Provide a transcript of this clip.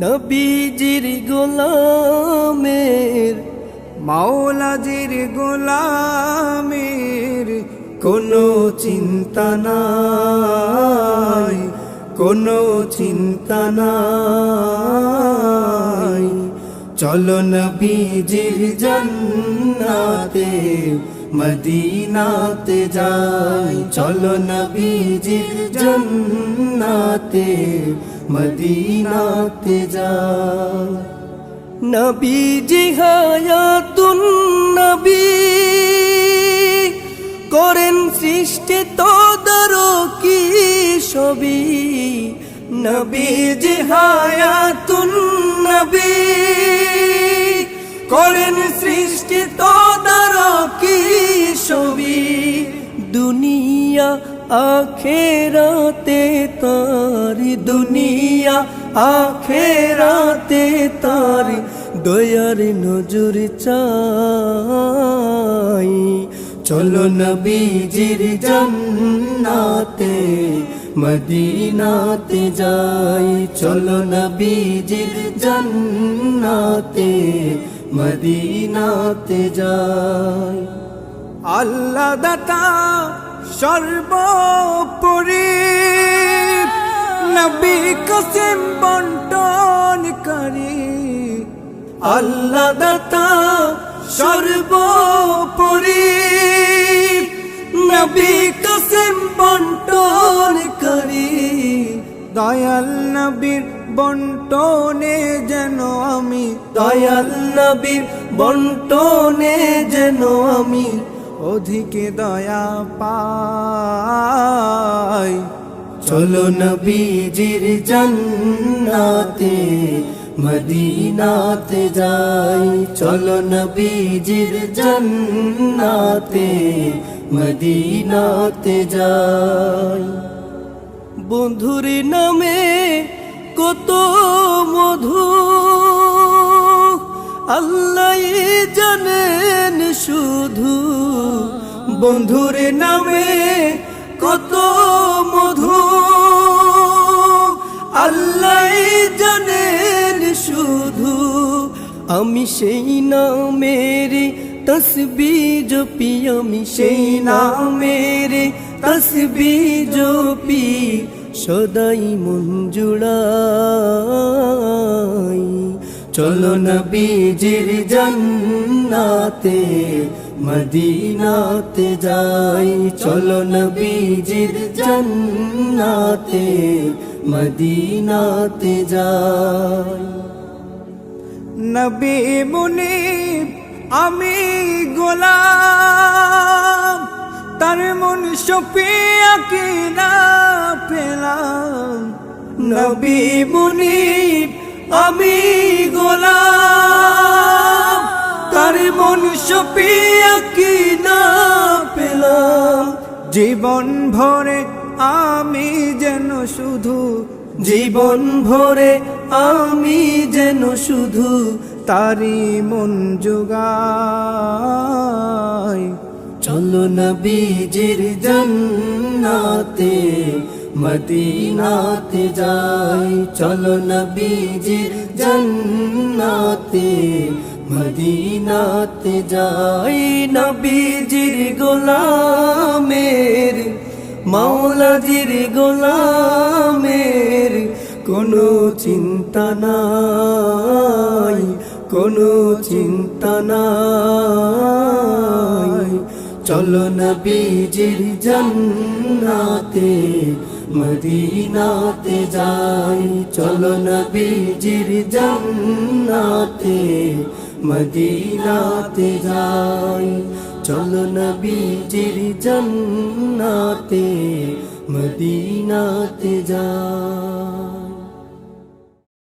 নবীজির গোলামের, মাওলাজির গোলামের কোনো চিন্তা নাই, কোনো চিন্তা নাই। চলো নবীজির জান্নাতে, মদিনাতে যাই। চলো নবীজির জান্নাতে। মদিনাতে যাই নবীজি হায়াতুন নবী করেন সৃষ্টি তোদর কি ছবি নবীজি হায়াতুন নবী করেন সৃষ্টি তোদর কি ছবি দুনিয়া আখেরাতে তার দুনিয়া, আখেরাতে তার দয়ার নজর চাই। চলো নবীজির জান্নাতে, মদিনাতে যাই। চলো নবীজির জান্নাতে, মদিনাতে যাই। আল্লাহ দাতা সর্বোপরি নবী কসিম বন্টন করি আল্লাহ দাতা সর্বোপরি। নবী কসিম বন্টন করি দয়াল নবীর বন্টনে যেন আমি। দয়াল নবীর বন্টনে যেন আমি। অধিকে দয়া পাই। চলো নবীজির জান্নাতে, মদিনাতে যাই। চলো নবীজির জান্নাতে, মদিনাতে যাই। বন্ধুর নামে কত মধু, আল্লাহ জানেন শুধু। বন্ধুর নামে কত মধু। আল্লাহ জানেন শুধু আমি সেই নামের তসবি জপি আমি সেই নামের তসবি জপি সদাই মঞ্জুড়াই চলো নবীজির জান্নাতে মদিনাতে যাই, চলো নবীজির জান্নাতে। মদিনাতে যাই। নবী মুনি আমি গোলাম। তার মন সপিয়া কি না পেলাম। নবী মুনি আমি গোলাম। মন সপিয়া কি না পেলাম? জীবন ভরে আমি যেন শুধু, জীবন ভরে আমি যেন শুধু তারি মন যোগাই চলো নবীজির জান্নাতে মদিনাতে যাই চলো নবীজির জান্নাতে মদিনাতে যাই নবীজির গোলামের মাওলাজির গোলামের কোনো চিন্তা নাই কোনো চিন্তা নাই চলো নবীজির জান্নাতে মদিনাতে যাই চলো নবীজির জান্নাতে। মদিনাতে যাই চলো নবীজির জান্নাতে। মদিনাতে যাই।